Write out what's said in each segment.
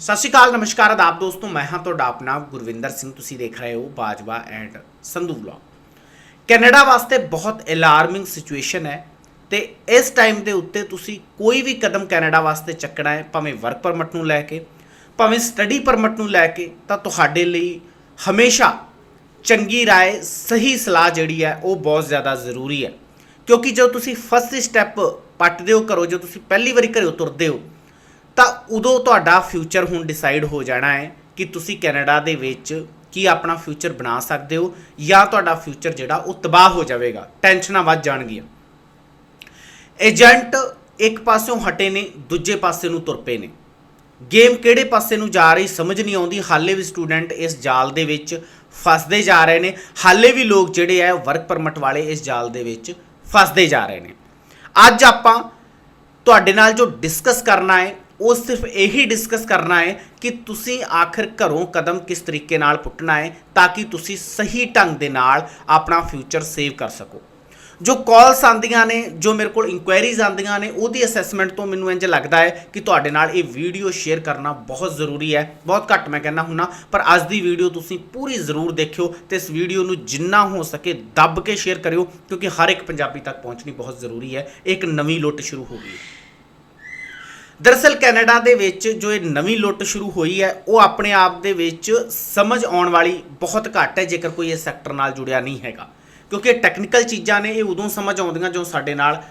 ਸਤਿ ਸ਼੍ਰੀ ਅਕਾਲ ਨਮਸਕਾਰ ਆਦਾਬ ਦੋਸਤੋ ਮੈਂ ਹਾਂ ਤੁਹਾਡਾ ਆਪਣਾ ਗੁਰਵਿੰਦਰ ਸਿੰਘ ਤੁਸੀਂ ਦੇਖ ਰਹੇ ਹੋ Bajwa and Sandhu vlog Canada ਵਾਸਤੇ ਬਹੁਤ ਅਲਾਰਮਿੰਗ ਸਿਚੁਏਸ਼ਨ ਹੈ ਤੇ ਇਸ ਟਾਈਮ ਦੇ ਉੱਤੇ ਤੁਸੀਂ ਕੋਈ ਵੀ ਕਦਮ ਕੈਨੇਡਾ ਵਾਸਤੇ ਚੱਕਣਾ ਹੈ ਭਾਵੇਂ ਵਰਕ ਪਰਮਿਟ ਨੂੰ ਲੈ ਕੇ ਭਾਵੇਂ ਸਟੱਡੀ ਪਰਮਿਟ ਨੂੰ ਲੈ ਕੇ ਤਾਂ ਤੁਹਾਡੇ ਲਈ ਹਮੇਸ਼ਾ ਚੰਗੀ رائے ਸਹੀ ਸਲਾਹ ਜਿਹੜੀ ਹੈ ਉਹ ਬਹੁਤ ਜ਼ਿਆਦਾ ਜ਼ਰੂਰੀ ਹੈ ਕਿਉਂਕਿ ਜਦੋਂ ਤੁਸੀਂ ਫਸਟ ਸਟੈਪ ਪੱਟਦੇ ਹੋ ਕਰੋ ਜਦੋਂ ਤੁਸੀਂ ਪਹਿਲੀ ਵਾਰੀ ਘਰੋਂ ਤੁਰਦੇ ਹੋ ਤਾਂ ਉਦੋਂ ਤੁਹਾਡਾ ਫਿਊਚਰ ਹੁਣ ਡਿਸਾਈਡ ਹੋ ਜਾਣਾ ਹੈ ਕਿ ਤੁਸੀਂ ਕੈਨੇਡਾ ਦੇ ਵਿੱਚ ਕੀ ਆਪਣਾ ਫਿਊਚਰ ਬਣਾ ਸਕਦੇ ਹੋ ਜਾਂ ਤੁਹਾਡਾ ਫਿਊਚਰ ਜਿਹੜਾ ਉਹ ਤਬਾਹ ਹੋ ਜਾਵੇਗਾ, ਟੈਨਸ਼ਨਾਂ ਵੱਧ ਜਾਣਗੀਆਂ। ਏਜੰਟ ਇੱਕ ਪਾਸਿਓਂ ਹਟੇ ਨੇ, ਦੂਜੇ ਪਾਸੇ ਨੂੰ ਤੁਰ ਪਏ ਨੇ। ਗੇਮ ਕਿਹੜੇ ਪਾਸੇ ਨੂੰ ਜਾ ਰਹੀ ਸਮਝ ਨਹੀਂ ਆਉਂਦੀ, ਹਾਲੇ ਵੀ ਸਟੂਡੈਂਟ ਇਸ ਜਾਲ ਦੇ ਵਿੱਚ ਫਸਦੇ ਜਾ ਰਹੇ ਨੇ, ਹਾਲੇ ਵੀ ਲੋਕ ਜਿਹੜੇ ਆ ਵਰਕ ਪਰਮਿਟ ਵਾਲੇ ਇਸ ਜਾਲ ਦੇ ਵਿੱਚ ਫਸਦੇ ਜਾ ਰਹੇ ਨੇ। ਅੱਜ ਆਪਾਂ ਤੁਹਾਡੇ ਨਾਲ ਜੋ ਡਿਸਕਸ ਕਰਨਾ ਹੈ ਉਹ ਸਿਰਫ ਇਹੀ ਡਿਸਕਸ ਕਰਨਾ ਹੈ ਕਿ ਤੁਸੀਂ ਆਖਰ ਘਰੋਂ ਕਦਮ ਕਿਸ ਤਰੀਕੇ ਨਾਲ ਪੁੱਟਣਾ ਹੈ ਤਾਂ ਕਿ ਤੁਸੀਂ ਸਹੀ ਢੰਗ ਦੇ ਨਾਲ ਆਪਣਾ ਫਿਊਚਰ ਸੇਵ ਕਰ ਸਕੋ। ਜੋ ਕਾਲਸ ਆਉਂਦੀਆਂ ਨੇ, ਜੋ ਮੇਰੇ ਕੋਲ ਇਨਕੁਆਇਰੀਜ਼ ਆਉਂਦੀਆਂ ਨੇ, ਉਹਦੀ ਅਸੈਸਮੈਂਟ ਤੋਂ ਮੈਨੂੰ ਇੰਜ ਲੱਗਦਾ ਹੈ ਕਿ ਤੁਹਾਡੇ ਨਾਲ ਇਹ ਵੀਡੀਓ ਸ਼ੇਅਰ ਕਰਨਾ ਬਹੁਤ ਜ਼ਰੂਰੀ ਹੈ। ਬਹੁਤ ਘੱਟ ਮੈਂ ਕਹਿੰਦਾ ਹੁੰਨਾ, ਪਰ ਅੱਜ ਦੀ ਵੀਡੀਓ ਤੁਸੀਂ ਪੂਰੀ ਜ਼ਰੂਰ ਦੇਖਿਓ ਤੇ ਇਸ ਵੀਡੀਓ ਨੂੰ ਜਿੰਨਾ ਹੋ ਸਕੇ ਦੱਬ ਕੇ ਸ਼ੇਅਰ ਕਰਿਓ, ਕਿਉਂਕਿ ਹਰ ਇੱਕ ਪੰਜਾਬੀ ਤੱਕ ਪਹੁੰਚਣੀ ਬਹੁਤ ਜ਼ਰੂਰੀ ਹੈ। ਇੱਕ ਨਵੀਂ ਲੁੱਟ ਸ਼ੁਰੂ ਹੋ ਗਈ ਹੈ। ਦਰਅਸਲ ਕੈਨੇਡਾ ਦੇ ਵਿੱਚ ਜੋ ਇਹ ਨਵੀਂ ਲੁੱਟ ਸ਼ੁਰੂ ਹੋਈ ਹੈ, ਉਹ ਆਪਣੇ ਆਪ ਦੇ ਵਿੱਚ ਸਮਝ ਆਉਣ ਵਾਲੀ ਬਹੁਤ ਘੱਟ ਹੈ, ਜੇਕਰ ਕੋਈ ਇਸ ਸੈਕਟਰ ਨਾਲ ਜੁੜਿਆ ਨਹੀਂ ਹੈਗਾ। ਕਿਉਂਕਿ ਟੈਕਨੀਕਲ ਚੀਜ਼ਾਂ ਨੇ, ਇਹ ਉਦੋਂ ਸਮਝ ਆਉਂਦੀਆਂ ਜੋ ਸਾਡੇ ਨਾਲ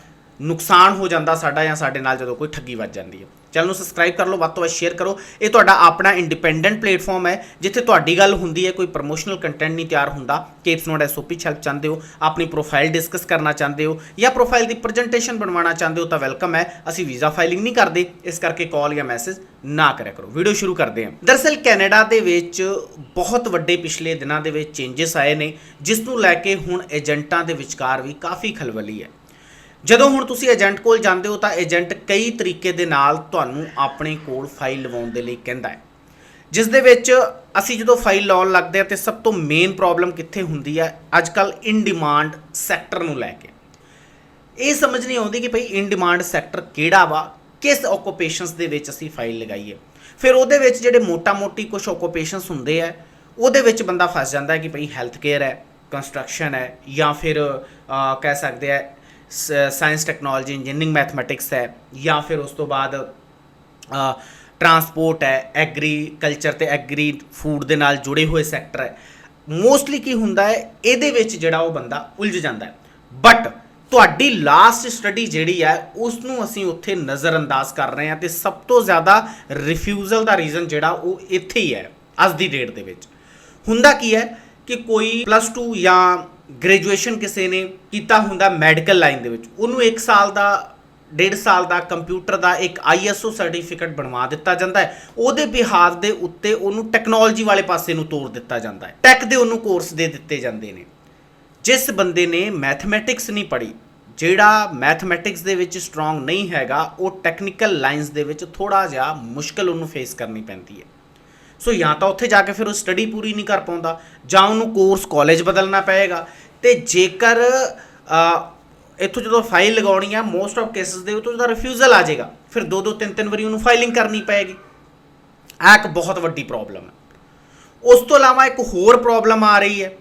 ਨੁਕਸਾਨ ਹੋ ਜਾਂਦਾ ਸਾਡਾ ਜਾਂ ਸਾਡੇ ਨਾਲ ਜਦੋਂ ਕੋਈ ਠੱਗੀ ਵੱਜ ਜਾਂਦੀ ਹੈ। ਚੈਨਲ ਨੂੰ ਸਬਸਕ੍ਰਾਈਬ ਕਰ ਲਓ, ਵੱਧ ਤੋਂ ਵੱਧ ਸ਼ੇਅਰ ਕਰੋ। ਇਹ ਤੁਹਾਡਾ ਆਪਣਾ ਇੰਡੀਪੈਂਡੈਂਟ ਪਲੇਟਫਾਰਮ ਹੈ, ਜਿੱਥੇ ਤੁਹਾਡੀ ਗੱਲ ਹੁੰਦੀ ਹੈ, ਕੋਈ ਪ੍ਰੋਮੋਸ਼ਨਲ ਕੰਟੈਂਟ ਨਹੀਂ ਤਿਆਰ ਹੁੰਦਾ। ਕੇਪਸ ਨੋਟ ਐਸਓਪੀ ਹੈਲਪ ਚਾਹੁੰਦੇ ਹੋ, ਆਪਣੀ ਪ੍ਰੋਫਾਈਲ ਡਿਸਕਸ ਕਰਨਾ ਚਾਹੁੰਦੇ ਹੋ ਜਾਂ ਪ੍ਰੋਫਾਈਲ ਦੀ ਪ੍ਰੈਜੈਂਟੇਸ਼ਨ ਬਣਵਾਉਣਾ ਚਾਹੁੰਦੇ ਹੋ ਤਾਂ ਵੈਲਕਮ ਹੈ। ਅਸੀਂ ਵੀਜ਼ਾ ਫਾਈਲਿੰਗ ਨਹੀਂ ਕਰਦੇ, ਇਸ ਕਰਕੇ ਕਾਲ ਜਾਂ ਮੈਸੇਜ ਨਾ ਕਰਿਆ ਕਰੋ। ਵੀਡੀਓ ਸ਼ੁਰੂ ਕਰਦੇ ਹਾਂ। ਦਰਅਸਲ ਕੈਨੇਡਾ ਦੇ ਵਿੱਚ ਬਹੁਤ ਵੱਡੇ ਪਿਛਲੇ ਦਿਨਾਂ ਦੇ ਵਿੱਚ ਚੇਂਜਸ ਆਏ ਨੇ ਜਿਸ ਨੂੰ ਲੈ ਕੇ ਹੁਣ ਏਜੰਟਾਂ ਦੇ ਵਿਚਕਾਰ ਵੀ ਕਾਫੀ ਖਲਬਲੀ ਹੈ। ਜਦੋਂ ਹੁਣ ਤੁਸੀਂ ਏਜੰਟ ਕੋਲ ਜਾਂਦੇ ਹੋ ਤਾਂ ਏਜੰਟ ਕਈ ਤਰੀਕੇ ਦੇ ਨਾਲ ਤੁਹਾਨੂੰ ਆਪਣੇ ਕੋਲ ਫਾਈਲ ਲਵਾਉਣ ਦੇ ਲਈ ਕਹਿੰਦਾ ਹੈ। ਜਿਸ ਦੇ ਵਿੱਚ ਅਸੀਂ ਜਦੋਂ ਫਾਈਲ ਲਾਉਣ ਲੱਗਦੇ ਹਾਂ ਤੇ ਸਭ ਤੋਂ ਮੇਨ ਪ੍ਰੋਬਲਮ ਕਿੱਥੇ ਹੁੰਦੀ ਹੈ? ਅੱਜ ਕੱਲ ਇਨ ਡਿਮਾਂਡ ਸੈਕਟਰ ਨੂੰ ਲੈ ਕੇ। ਇਹ ਸਮਝ ਨਹੀਂ ਆਉਂਦੀ ਕਿ ਭਈ ਇਨ ਡਿਮਾਂਡ ਸੈਕਟਰ ਕਿਹੜਾ ਵਾ? ਕਿਸ ਓਕੂਪੇਸ਼ਨਸ ਦੇ ਵਿੱਚ ਅਸੀਂ ਫਾਈਲ ਲਗਾਈਏ? ਫਿਰ ਉਹਦੇ ਵਿੱਚ ਜਿਹੜੇ ਮੋਟਾ-ਮੋਟੀ ਕੁਝ ਓਕੂਪੇਸ਼ਨਸ ਹੁੰਦੇ ਆ, ਉਹਦੇ ਵਿੱਚ ਬੰਦਾ ਫਸ ਜਾਂਦਾ ਹੈ ਕਿ ਭਈ ਹੈਲਥ ਕੇਅਰ ਹੈ ਕੰਸਟਰਕਸ਼ਨ ਹੈ ਜਾਂ ਫਿਰ ਕਹਿ ਸਕਦੇ ਆ ਸਾਇੰਸ ਟੈਕਨੋਲੋਜੀ ਇੰਜੀਨੀਅਰਿੰਗ ਮੈਥਮੈਟਿਕਸ ਹੈ, ਜਾਂ ਫਿਰ ਉਸ ਤੋਂ ਬਾਅਦ ਟਰਾਂਸਪੋਰਟ ਹੈ ਐਗਰੀਕਲਚਰ ਤੇ ਐਗਰੀ ਫੂਡ ਦੇ ਨਾਲ ਜੁੜੇ ਹੋਏ ਸੈਕਟਰ ਹੈ। ਮੋਸਟਲੀ ਕੀ ਹੁੰਦਾ ਹੈ, ਇਹਦੇ ਵਿੱਚ ਜਿਹੜਾ ਉਹ ਬੰਦਾ ਉਲਝ ਜਾਂਦਾ ਹੈ। ਬਟ ਤੁਹਾਡੀ ਲਾਸਟ ਸਟੱਡੀ ਜਿਹੜੀ ਹੈ ਉਸ ਨੂੰ ਅਸੀਂ ਉੱਥੇ ਨਜ਼ਰਅੰਦਾਜ਼ ਕਰ ਰਹੇ ਹਾਂ ਤੇ ਸਭ ਤੋਂ ਜ਼ਿਆਦਾ ਰਿਫਿਊਜ਼ਲ ਦਾ ਰੀਜ਼ਨ ਜਿਹੜਾ ਉਹ ਇੱਥੇ ਹੀ ਹੈ, ਅੱਜ ਦੀ ਡੇਟ ਦੇ ਵਿੱਚ। ਹੁੰਦਾ ਕੀ ਹੈ ਕਿ ਕੋਈ ਪਲੱਸ 2 ਜਾਂ ਗ੍ਰੈਜੂਏਸ਼ਨ ਕਿਸੇ ਨੇ ਕੀਤਾ ਹੁੰਦਾ ਮੈਡੀਕਲ ਲਾਈਨ ਦੇ ਵਿੱਚ, ਉਹਨੂੰ 1 ਸਾਲ ਦਾ, ਡੇਢ ਸਾਲ ਦਾ ਕੰਪਿਊਟਰ ਦਾ ਇੱਕ ਆਈਐਸਓ ਸਰਟੀਫਿਕੇਟ ਬਣਵਾ ਦਿੱਤਾ ਜਾਂਦਾ ਹੈ। ਉਹਦੇ ਬਿਹਾਫ ਦੇ ਉੱਤੇ ਉਹਨੂੰ ਟੈਕਨੋਲੋਜੀ ਵਾਲੇ ਪਾਸੇ ਨੂੰ ਤੋਰ ਦਿੱਤਾ ਜਾਂਦਾ ਹੈ। ਟੈਕ ਦੇ ਉਹਨੂੰ ਕੋਰਸ ਦੇ ਦਿੱਤੇ ਜਾਂਦੇ ਨੇ। ਜਿਸ ਬੰਦੇ ਨੇ ਮੈਥਮੈਟਿਕਸ ਨਹੀਂ ਪੜ੍ਹੀ, ਜਿਹੜਾ ਮੈਥਮੈਟਿਕਸ ਦੇ ਵਿੱਚ ਸਟਰੋਂਗ ਨਹੀਂ ਹੈਗਾ, ਉਹ ਟੈਕਨੀਕਲ ਲਾਈਨਸ ਦੇ ਵਿੱਚ ਥੋੜਾ ਜਿਹਾ ਮੁਸ਼ਕਲ ਉਹਨੂੰ ਫੇਸ ਕਰਨੀ ਪੈਂਦੀ ਹੈ। ਸੋ ਜਾਂ ਤਾਂ ਉੱਥੇ ਜਾ ਕੇ ਫਿਰ ਉਹ ਸਟੱਡੀ ਪੂਰੀ ਨਹੀਂ ਕਰ ਪਾਉਂਦਾ, ਜਾਂ ਉਹਨੂੰ ਕੋਰਸ ਕਾਲਜ ਬਦਲਣਾ ਪਏਗਾ। ਤੇ ਜੇਕਰ ਇੱਥੋਂ ਜਦੋਂ ਫਾਈਲ ਲਗਾਉਣੀ ਆ ਮੋਸਟ ਆਫ ਕੇਸਸ ਦੇ ਉੱਤੋਂ ਉਹਦਾ ਰਿਫਿਊਜ਼ਲ ਆ ਜਾਏਗਾ। ਫਿਰ ਦੋ ਦੋ ਤਿੰਨ ਤਿੰਨ ਵਾਰੀ ਉਹਨੂੰ ਫਾਈਲਿੰਗ ਕਰਨੀ ਪਏਗੀ। ਇਹ ਇੱਕ ਬਹੁਤ ਵੱਡੀ ਪ੍ਰੋਬਲਮ ਹੈ ਉਸ ਤੋਂ ਇਲਾਵਾ ਇੱਕ ਹੋਰ ਪ੍ਰੋਬਲਮ ਆ ਰਹੀ ਹੈ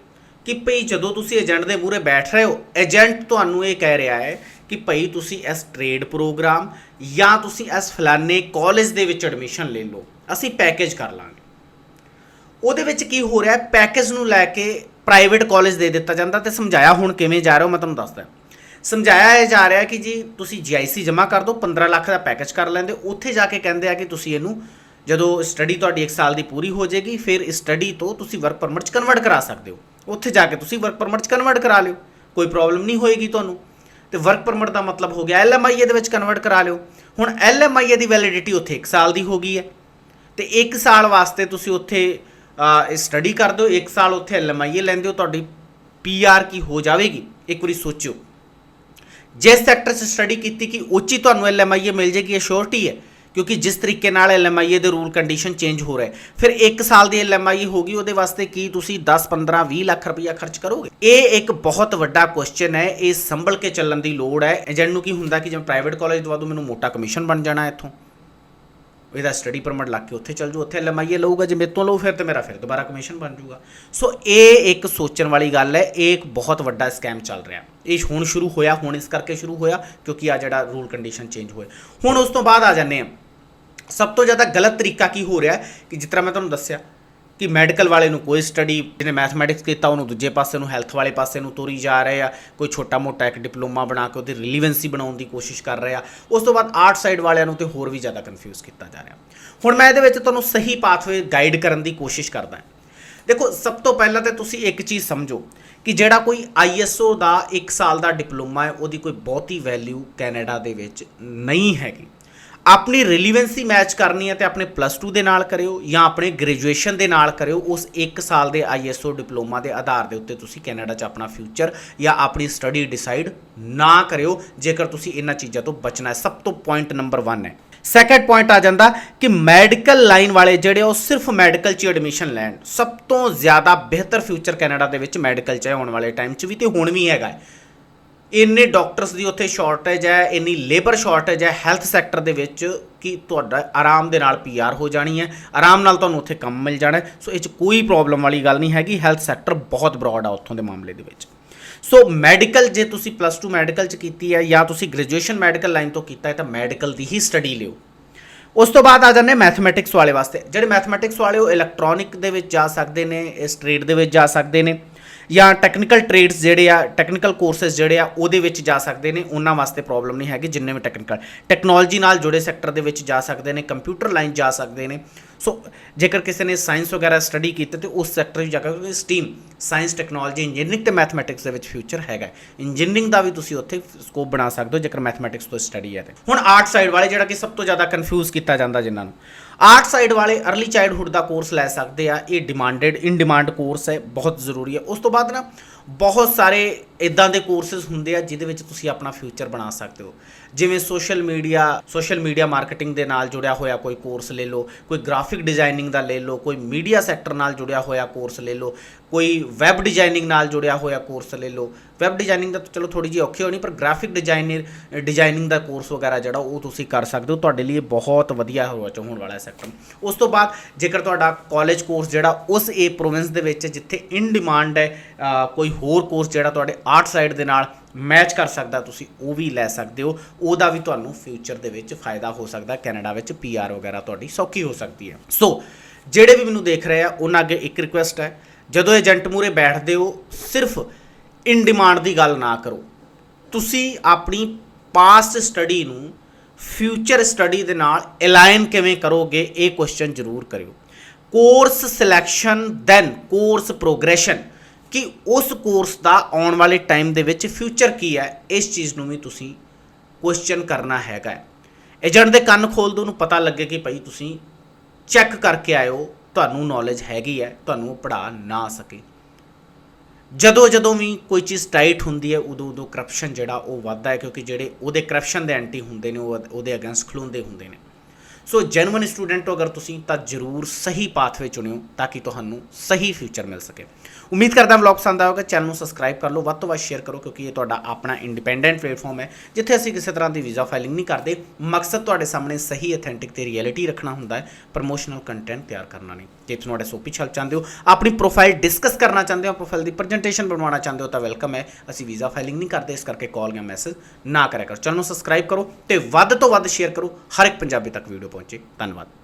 ਕਿ ਭਈ ਜਦੋਂ ਤੁਸੀਂ ਏਜੰਟ ਦੇ ਮੂਹਰੇ ਬੈਠ ਰਹੇ ਹੋ ਏਜੰਟ ਤੁਹਾਨੂੰ ਇਹ ਕਹਿ ਰਿਹਾ ਹੈ ਕਿ ਭਈ ਤੁਸੀਂ ਇਸ ਟ੍ਰੇਡ ਪ੍ਰੋਗਰਾਮ ਜਾਂ ਤੁਸੀਂ ਇਸ ਫਲਾਨੇ ਕਾਲਜ ਦੇ ਵਿੱਚ ਐਡਮਿਸ਼ਨ ਲੈ ਲਓ। ਅਸੀਂ ਪੈਕੇਜ ਕਰ ਲਾਂਗੇ। ਉਹਦੇ ਵਿੱਚ ਕੀ ਹੋ ਰਿਹਾ ਪੈਕੇਜ ਨੂੰ ਲੈ ਕੇ ਪ੍ਰਾਈਵੇਟ ਕਾਲਜ ਦੇ ਦਿੱਤਾ ਜਾਂਦਾ ਤੇ ਸਮਝਾਇਆ ਹੁਣ ਕਿਵੇਂ ਜਾ ਰਿਹਾ ਮੈਂ ਤੁਹਾਨੂੰ ਦੱਸਦਾ। ਸਮਝਾਇਆ ਇਹ ਜਾ ਰਿਹਾ ਕਿ ਜੀ ਤੁਸੀਂ GIC ਜਮ੍ਹਾਂ ਕਰ ਦਿਓ 15 ਲੱਖ ਦਾ ਪੈਕੇਜ ਕਰ ਲੈਂਦੇ। ਉੱਥੇ ਜਾ ਕੇ ਕਹਿੰਦੇ ਆ ਕਿ ਤੁਸੀਂ ਇਹਨੂੰ ਜਦੋਂ ਸਟੱਡੀ ਤੁਹਾਡੀ 1 ਸਾਲ ਦੀ ਪੂਰੀ ਹੋ ਜਾਏਗੀ, ਫਿਰ ਇਸ ਸਟੱਡੀ ਤੋਂ ਤੁਸੀਂ ਵਰਕ ਪਰਮਿਟ ਚ ਕਨਵਰਟ ਕਰਾ ਸਕਦੇ ਹੋ। ਉੱਥੇ ਜਾ ਕੇ ਤੁਸੀਂ ਵਰਕ ਪਰਮਿਟ ਚ ਕਨਵਰਟ ਕਰਾ ਲਿਓ। ਕੋਈ ਪ੍ਰੋਬਲਮ ਨਹੀਂ ਹੋਏਗੀ ਤੁਹਾਨੂੰ। ਤੇ ਵਰਕ ਪਰਮਿਟ ਦਾ ਮਤਲਬ ਹੋ ਗਿਆ LMIA ਦੇ ਵਿੱਚ ਕਨਵਰਟ ਕਰਾ ਲਿਓ। ਹੁਣ LMIA ਦੀ ਵੈਲਿਡਿਟੀ ਉੱਥੇ 1 ਸਾਲ ਦੀ ਹੋ ਗਈ ਹੈ। ਤੇ 1 ਸਾਲ ਵਾਸਤੇ ਤੁਸੀਂ ਉੱਥੇ ਸਟੱਡੀ ਕਰ ਦਿਓ 1 ਸਾਲ ਉੱਥੇ ਐਲਐਮਆਈਏ ਲੈਂਦੇ ਹੋ ਤੁਹਾਡੀ ਪੀਆਰ ਕੀ ਹੋ ਜਾਵੇਗੀ, ਇੱਕ ਵਾਰੀ ਸੋਚਿਓ। ਜਿਸ ਸੈਕਟਰ 'ਚ ਸਟੱਡੀ ਕੀਤੀ ਕਿ ਉੱਚੀ ਤੁਹਾਨੂੰ ਐਲਐਮਆਈਏ ਮਿਲ ਜੇਗੀ ਇਹ ਸ਼ੋਰਟੀ ਹੈ, ਕਿਉਂਕਿ ਜਿਸ ਤਰੀਕੇ ਨਾਲ ਐਲਐਮਆਈਏ ਦੇ ਰੂਲ ਕੰਡੀਸ਼ਨ ਚੇਂਜ ਹੋ ਰਿਹਾ ਫਿਰ 1 ਸਾਲ ਦੀ ਐਲਐਮਆਈਏ ਹੋਗੀ ਉਹਦੇ ਵਾਸਤੇ ਕੀ ਤੁਸੀਂ 10 15 20 ਲੱਖ ਰੁਪਈਆ ਖਰਚ ਕਰੋਗੇ? ਇਹ ਇੱਕ ਬਹੁਤ ਵੱਡਾ ਕੁਐਸਚਨ ਹੈ, ਇਹ ਸੰਭਲ ਕੇ ਚੱਲਣ ਦੀ ਲੋੜ ਹੈ। ਏਜੰਟ ਨੂੰ ਕੀ ਹੁੰਦਾ ਕਿ ਜਿਵੇਂ ਪ੍ਰਾਈਵੇਟ ਕਾਲਜ ਦਵਾ ਦੋ ਮੈਨੂੰ ਮੋਟਾ ਕਮਿਸ਼ਨ ਬਣ ਜਾਣਾ ਇੱਥੋਂ। ਇਹਦਾ ਸਟੱਡੀ ਪਰਮਿਟ ਲੱਗ ਕੇ ਉੱਥੇ ਚੱਲ ਜੂ ਉੱਥੇ ਲਮਾਈਏ ਲਊਗਾ, ਜੇ ਮੇਰੇ ਤੋਂ ਲਊ ਫਿਰ ਤੇ ਮੇਰਾ ਫਿਰ ਦੁਬਾਰਾ ਕਮਿਸ਼ਨ ਬਣ ਜੂਗਾ ਸੋ ਇਹ ਇੱਕ ਸੋਚਣ ਵਾਲੀ ਗੱਲ ਹੈ, ਇਹ ਇੱਕ ਬਹੁਤ ਵੱਡਾ ਸਕੈਮ ਚੱਲ ਰਿਹਾ। ਇਹ ਹੁਣ ਸ਼ੁਰੂ ਹੋਇਆ, ਹੁਣ ਇਸ ਕਰਕੇ ਸ਼ੁਰੂ ਹੋਇਆ, ਕਿਉਂਕਿ ਆ ਜਿਹੜਾ ਰੂਲ ਕੰਡੀਸ਼ਨ ਚੇਂਜ ਹੋਏ ਹੁਣ ਉਸ ਤੋਂ ਬਾਅਦ ਆ ਜਾਂਦੇ ਆ ਸਭ ਤੋਂ ਜ਼ਿਆਦਾ ਗਲਤ ਤਰੀਕਾ ਕੀ ਹੋ ਰਿਹਾ ਕਿ ਜਿਸ ਤਰ੍ਹਾਂ ਮੈਂ ਤੁਹਾਨੂੰ ਦੱਸਿਆ ਕਿ ਮੈਡੀਕਲ ਵਾਲੇ ਨੂੰ ਕੋਈ ਸਟੱਡੀ, ਜਿਹਨੇ ਮੈਥਮੈਟਿਕਸ ਕੀਤਾ, ਉਹਨੂੰ ਦੂਜੇ ਪਾਸੇ ਨੂੰ, ਹੈਲਥ ਵਾਲੇ ਪਾਸੇ ਨੂੰ ਤੋਰੀ ਜਾ ਰਹੇ ਆ, ਕੋਈ ਛੋਟਾ ਮੋਟਾ ਇੱਕ ਡਿਪਲੋਮਾ ਬਣਾ ਕੇ ਉਹਦੀ ਰਿਲੀਵੈਂਸੀ ਬਣਾਉਣ ਦੀ ਕੋਸ਼ਿਸ਼ ਕਰ ਰਹੇ ਆ। ਉਸ ਤੋਂ ਬਾਅਦ ਆਰਟ ਸਾਈਡ ਵਾਲਿਆਂ ਨੂੰ ਤੇ ਹੋਰ ਵੀ ਜ਼ਿਆਦਾ ਕਨਫਿਊਜ਼ ਕੀਤਾ ਜਾ ਰਿਹਾ। ਹੁਣ ਮੈਂ ਇਹਦੇ ਵਿੱਚ ਤੁਹਾਨੂੰ ਸਹੀ ਪਾਥਵੇ ਗਾਈਡ ਕਰਨ ਦੀ ਕੋਸ਼ਿਸ਼ ਕਰਦਾ ਹਾਂ। ਦੇਖੋ, ਸਭ ਤੋਂ ਪਹਿਲਾਂ ਤੇ ਤੁਸੀਂ ਇੱਕ ਚੀਜ਼ ਸਮਝੋ ਕਿ ਜਿਹੜਾ ਕੋਈ ISO ਦਾ 1 ਸਾਲ ਦਾ ਡਿਪਲੋਮਾ ਹੈ, ਉਹਦੀ ਕੋਈ ਬਹੁਤੀ ਵੈਲਿਊ ਕੈਨੇਡਾ ਦੇ ਵਿੱਚ ਨਹੀਂ ਹੈਗੀ। ਆਪਣੀ ਰਿਲੀਵੈਂਸੀ ਮੈਚ ਕਰਨੀ ਹੈ ਤੇ ਆਪਣੇ ਪਲੱਸ 2 ਦੇ ਨਾਲ ਕਰਿਓ ਜਾਂ ਆਪਣੇ ਗ੍ਰੈਜੂਏਸ਼ਨ ਦੇ ਨਾਲ ਕਰਿਓ, ਉਸ 1 ਸਾਲ ਦੇ ISO ਡਿਪਲੋਮਾ ਦੇ ਆਧਾਰ ਦੇ ਉੱਤੇ ਤੁਸੀਂ ਕੈਨੇਡਾ 'ਚ ਆਪਣਾ ਫਿਊਚਰ ਜਾਂ ਆਪਣੀ ਸਟੱਡੀ ਡਿਸਾਈਡ ਨਾ ਕਰਿਓ, ਜੇਕਰ ਤੁਸੀਂ ਇਹਨਾਂ ਚੀਜ਼ਾਂ ਤੋਂ ਬਚਣਾ ਹੈ। ਸਭ ਤੋਂ ਪੁਆਇੰਟ ਨੰਬਰ 1 ਹੈ। ਸੈਕੰਡ ਪੁਆਇੰਟ ਆ ਜਾਂਦਾ ਕਿ ਮੈਡੀਕਲ ਲਾਈਨ ਵਾਲੇ ਜਿਹੜੇ ਉਹ ਸਿਰਫ ਮੈਡੀਕਲ 'ਚ ਐਡਮਿਸ਼ਨ ਲੈਣ। ਸਭ ਤੋਂ ਜ਼ਿਆਦਾ ਬਿਹਤਰ ਫਿਊਚਰ ਕੈਨੇਡਾ ਦੇ ਵਿੱਚ ਮੈਡੀਕਲ 'ਚ ਹੈ ਆਉਣ ਵਾਲੇ ਟਾਈਮ 'ਚ ਵੀ ਤੇ ਹੁਣ ਵੀ ਹੈਗਾ ਇੰਨੇ ਡਾਕਟਰਸ ਦੀ ਉੱਥੇ ਸ਼ਾਰਟੇਜ ਹੈ, ਇੰਨੀ ਲੇਬਰ ਸ਼ਾਰਟੇਜ ਹੈ ਹੈਲਥ ਸੈਕਟਰ ਦੇ ਵਿੱਚ ਕਿ ਤੁਹਾਡਾ ਆਰਾਮ ਦੇ ਨਾਲ ਪੀਆਰ ਹੋ ਜਾਣੀ ਹੈ, ਆਰਾਮ ਨਾਲ ਤੁਹਾਨੂੰ ਉੱਥੇ ਕੰਮ ਮਿਲ ਜਾਣਾ ਸੋ ਇਹ 'ਚ ਕੋਈ ਪ੍ਰੋਬਲਮ ਵਾਲੀ ਗੱਲ ਨਹੀਂ ਹੈਗੀ, ਹੈਲਥ ਸੈਕਟਰ ਬਹੁਤ ਬ੍ਰੌਡ ਆ ਉੱਥੋਂ ਦੇ ਮਾਮਲੇ ਦੇ ਵਿੱਚ। ਸੋ ਮੈਡੀਕਲ ਜੇ ਤੁਸੀਂ ਪਲੱਸ 2 ਮੈਡੀਕਲ 'ਚ ਕੀਤੀ ਹੈ ਜਾਂ ਤੁਸੀਂ ਗ੍ਰੈਜੂਏਸ਼ਨ ਮੈਡੀਕਲ ਲਾਈਨ ਤੋਂ ਕੀਤਾ ਹੈ ਤਾਂ ਮੈਡੀਕਲ ਦੀ ਹੀ ਸਟੱਡੀ ਲਿਓ। ਉਸ ਤੋਂ ਬਾਅਦ ਆ ਜਾਂਦੇ ਮੈਥਮੈਟਿਕਸ ਵਾਲੇ ਵਾਸਤੇ। ਜਿਹੜੇ ਮੈਥਮੈਟਿਕਸ ਵਾਲੇ ਉਹ ਇਲੈਕਟ੍ਰੋਨਿਕ ਦੇ ਵਿੱਚ ਜਾ ਸਕਦੇ ਨੇ ਇਸ ਟ੍ਰੇਡ ਦੇ ਵਿੱਚ ਜਾ ਸਕਦੇ ਨੇ। ਜਾਂ ਟੈਕਨੀਕਲ ਟ੍ਰੇਡਸ ਜਿਹੜੇ ਆ ਟੈਕਨੀਕਲ ਕੋਰਸਸ ਜਿਹੜੇ ਆ, ਉਹਦੇ ਵਿੱਚ ਜਾ ਸਕਦੇ ਨੇ। ਉਹਨਾਂ ਵਾਸਤੇ ਪ੍ਰੋਬਲਮ ਨਹੀਂ ਹੈਗੀ ਜਿੰਨੇ ਵੀ ਟੈਕਨੀਕਲ ਟੈਕਨੋਲੋਜੀ ਨਾਲ ਜੁੜੇ ਸੈਕਟਰ ਦੇ ਵਿੱਚ ਜਾ ਸਕਦੇ ਨੇ ਕੰਪਿਊਟਰ ਲਾਈਨ ਜਾ ਸਕਦੇ ਨੇ। ਸੋ ਜੇਕਰ ਕਿਸੇ ਨੇ ਸਾਇੰਸ ਵਗੈਰਾ ਸਟੱਡੀ ਕੀਤੀ ਤੇ ਉਸ ਸੈਕਟਰ ਵਿੱਚ ਜਾ ਕੇ ਸਟੀਮ ਸਾਇੰਸ ਟੈਕਨੋਲੋਜੀ ਇੰਜੀਨੀਅਰਿੰਗ ਤੇ ਮੈਥਮੈਟਿਕਸ ਦੇ ਵਿੱਚ ਫਿਊਚਰ ਹੈਗਾ ਇੰਜੀਨੀਅਰਿੰਗ ਦਾ ਵੀ ਤੁਸੀਂ ਉੱਥੇ ਸਕੋਪ ਬਣਾ ਸਕਦੇ ਹੋ ਜੇਕਰ ਮੈਥਮੈਟਿਕਸ ਤੋਂ ਸਟੱਡੀ ਹੈ ਤੇ। ਹੁਣ ਆਰਟ ਸਾਈਡ ਵਾਲੇ ਜਿਹੜਾ ਕਿ ਸਭ ਤੋਂ ਜ਼ਿਆਦਾ ਕਨਫਿਊਜ਼ ਕੀਤਾ ਜਾਂਦਾ ਜਿਨ੍ਹਾਂ ਨੂੰ। ਆਰਟ ਸਾਈਡ ਵਾਲੇ अर्ਲੀ ਚਾਈਲਡਹੁੱਡ ਦਾ ਕੋਰਸ ਲੈ ਸਕਦੇ ਆ। ਇਹ ਡਿਮਾਂਡਡ ਇਨ ਡਿਮਾਂਡ ਕੋਰਸ ਹੈ, ਬਹੁਤ ਜ਼ਰੂਰੀ ਹੈ। ਉਸ ਤੋਂ ਬਾਅਦ ਨਾ ਬਹੁਤ ਸਾਰੇ ਇਦਾਂ ਦੇ ਕੋਰਸਸ ਹੁੰਦੇ ਆ ਜਿਹਦੇ ਵਿੱਚ ਤੁਸੀਂ ਆਪਣਾ ਫਿਊਚਰ ਬਣਾ ਸਕਦੇ ਹੋ। ਜਿਵੇਂ social media social media marketing ਦੇ ਨਾਲ ਜੁੜਿਆ ਹੋਇਆ ਕੋਈ ਕੋਰਸ ਲੈ ਲਓ, ਕੋਈ ਗ੍ਰਾਫਿਕ ਡਿਜ਼ਾਈਨਿੰਗ ਦਾ ਲੈ ਲਓ, ਕੋਈ ਮੀਡੀਆ ਸੈਕਟਰ ਨਾਲ ਜੁੜਿਆ ਹੋਇਆ ਕੋਰਸ ਲੈ ਲਓ ਕੋਈ ਵੈਬ ਡਿਜ਼ਾਈਨਿੰਗ ਨਾਲ ਜੁੜਿਆ ਹੋਇਆ ਕੋਰਸ ਲੈ ਲਓ। ਵੈਬ ਡਿਜ਼ਾਈਨਿੰਗ ਦਾ ਤਾਂ ਚਲੋ ਥੋੜੀ ਜਿਹੀ ਔਖੀ ਹੋਣੀ, ਪਰ ਗ੍ਰਾਫਿਕ ਡਿਜ਼ਾਈਨਰ ਡਿਜ਼ਾਈਨਿੰਗ ਦਾ ਕੋਰਸ ਵਗੈਰਾ ਜਿਹੜਾ ਉਹ ਤੁਸੀਂ ਕਰ ਸਕਦੇ ਹੋ। ਤੁਹਾਡੇ ਲਈ ਬਹੁਤ ਵਧੀਆ ਹੋ ਹੋਣ ਵਾਲਾ ਸੈਕਟਰ ਉਸ ਤੋਂ ਬਾਅਦ ਜੇਕਰ ਤੁਹਾਡਾ ਕਾਲਜ ਕੋਰਸ ਜਿਹੜਾ ਉਸ ਏ ਪ੍ਰੋਵਿੰਸ ਦੇ ਵਿੱਚ, ਜਿੱਥੇ ਇਨ ਡਿਮਾਂਡ ਹੈ ਕੋਈ ਹੋਰ ਕੋਰਸ ਜਿਹੜਾ ਤੁਹਾਡੇ ਆਰਟ ਸਾਈਡ ਦੇ ਨਾਲ ਮੈਚ ਕਰ ਸਕਦਾ ਤੁਸੀਂ ਉਹ ਵੀ ਲੈ ਸਕਦੇ ਹੋ। ਉਹਦਾ ਵੀ ਤੁਹਾਨੂੰ ਫਿਊਚਰ ਦੇ ਵਿੱਚ ਫਾਇਦਾ ਹੋ ਸਕਦਾ ਕੈਨੇਡਾ ਵਿੱਚ ਪੀਆਰ ਵਗੈਰਾ ਤੁਹਾਡੀ ਸੌਖੀ ਹੋ ਸਕਦੀ ਹੈ। ਸੋ ਜਿਹੜੇ ਵੀ ਮੈਨੂੰ ਦੇਖ ਰਹੇ ਆ, ਉਹਨਾਂ ਅੱਗੇ ਇੱਕ ਰਿਕੁਐਸਟ ਹੈ। ਜਦੋਂ ਏਜੰਟ ਮੂਰੇ ਬੈਠਦੇ ਹੋ, ਸਿਰਫ ਇਨ ਡਿਮਾਂਡ ਦੀ ਗੱਲ ਨਾ ਕਰੋ। ਤੁਸੀਂ ਆਪਣੀ ਪਾਸਟ ਸਟੱਡੀ ਨੂੰ ਫਿਊਚਰ ਸਟੱਡੀ ਦੇ ਨਾਲ ਅਲਾਈਨ ਕਿਵੇਂ ਕਰੋਗੇ, ਇਹ ਕੁਐਸਚਨ ਜ਼ਰੂਰ ਕਰਿਓ। Course selection then course progression ਕਿ ਉਸ ਕੋਰਸ ਦਾ ਆਉਣ ਵਾਲੇ ਟਾਈਮ ਦੇ ਵਿੱਚ ਫਿਊਚਰ ਕੀ ਹੈ, ਇਸ ਚੀਜ਼ ਨੂੰ ਵੀ ਤੁਸੀਂ ਕੁਐਸਚਨ ਕਰਨਾ ਹੈਗਾ ਏਜੰਟ ਦੇ ਕੰਨ ਖੋਲ ਦੋ ਨੂੰ ਪਤਾ ਲੱਗੇ ਕਿ ਭਾਈ ਤੁਸੀਂ ਚੈੱਕ ਕਰਕੇ ਆਇਓ ਤੁਹਾਨੂੰ ਨੌਲੇਜ ਹੈਗੀ ਹੈ, ਤੁਹਾਨੂੰ ਉਹ ਪੜਾ ਨਾ ਸਕੇ। ਜਦੋਂ ਜਦੋਂ ਵੀ ਕੋਈ ਚੀਜ਼ ਟਾਈਟ ਹੁੰਦੀ ਹੈ, ਉਦੋਂ ਉਦੋਂ ਕਰਪਸ਼ਨ ਜਿਹੜਾ ਉਹ ਵੱਧਦਾ ਹੈ, ਕਿਉਂਕਿ ਜਿਹੜੇ ਉਹਦੇ ਕਰਪਸ਼ਨ ਦੇ ਐਂਟੀ ਹੁੰਦੇ ਨੇ, ਉਹ ਉਹਦੇ ਅਗੇਂਸਟ ਖਲੋਂਦੇ ਹੁੰਦੇ ਨੇ। ਸੋ ਜੈਨੂਇਨ ਸਟੂਡੈਂਟ ਹੋ ਅਗਰ ਤੁਸੀਂ, ਤਾਂ ਜਰੂਰ ਸਹੀ ਪਾਥਵੇ ਚੁਣਿਓ, ਤਾਂ ਕਿ ਤੁਹਾਨੂੰ ਸਹੀ ਫਿਊਚਰ ਮਿਲ ਸਕੇ। ਉਮੀਦ ਕਰਦਾ ਵਲੌਗ ਪਸੰਦ ਆਇਆ ਹੋਗਾ ਚੈਨਲ ਨੂੰ ਸਬਸਕ੍ਰਾਈਬ ਕਰ ਲਓ। ਵੱਧ ਤੋਂ ਵੱਧ ਸ਼ੇਅਰ ਕਰੋ, ਕਿਉਂਕਿ ਇਹ ਤੁਹਾਡਾ ਆਪਣਾ ਇੰਡੀਪੈਂਡੈਂਟ ਪਲੇਟਫਾਰਮ ਹੈ, ਜਿੱਥੇ ਅਸੀਂ ਕਿਸੇ ਤਰ੍ਹਾਂ ਦੀ ਵੀਜ਼ਾ ਫਾਈਲਿੰਗ ਨਹੀਂ ਕਰਦੇ। ਮਕਸਦ ਤੁਹਾਡੇ ਸਾਹਮਣੇ ਸਹੀ ਅਥੈਂਟਿਕ ਤੇ ਰਿਐਲਿਟੀ ਰੱਖਣਾ ਹੁੰਦਾ ਹੈ ਪ੍ਰੋਮੋਸ਼ਨਲ ਕੰਟੈਂਟ ਤਿਆਰ ਕਰਨਾ ਨਹੀਂ। ਜੇ ਤੁਸੀਂ ਤੁਹਾਡੇ ਸੋਪੀ ਛਲ ਚਾਹੁੰਦੇ ਹੋ, ਆਪਣੀ ਪ੍ਰੋਫਾਈਲ ਡਿਸਕਸ ਕਰਨਾ ਚਾਹੁੰਦੇ ਹੋ ਪ੍ਰੋਫਾਈਲ ਦੀ ਪ੍ਰੈਜੈਂਟੇਸ਼ਨ ਬਣਵਾਉਣਾ ਚਾਹੁੰਦੇ ਹੋ, ਤਾਂ ਵੈਲਕਮ ਹੈ। ਅਸੀਂ ਵੀਜ਼ਾ ਫਾਈਲਿੰਗ ਨਹੀਂ ਕਰਦੇ, ਇਸ ਕਰਕੇ ਕਾਲ ਜਾਂ ਮੈਸੇਜ ਨਾ ਕਰਿਆ ਕਰੋ। ਚੈਨਲ ਨੂੰ ਸਬਸਕ੍ਰਾਈਬ ਕਰੋ ਤੇ ਵੱਧ ਤੋਂ ਵੱਧ ਸ਼ੇਅਰ ਕਰੋ। ਹਰ ਇੱਕ ਪੰਜਾਬੀ ਤੱਕ ਵੀਡੀਓ ਪਹੁੰਚੇ। ਧੰਨਵਾਦ।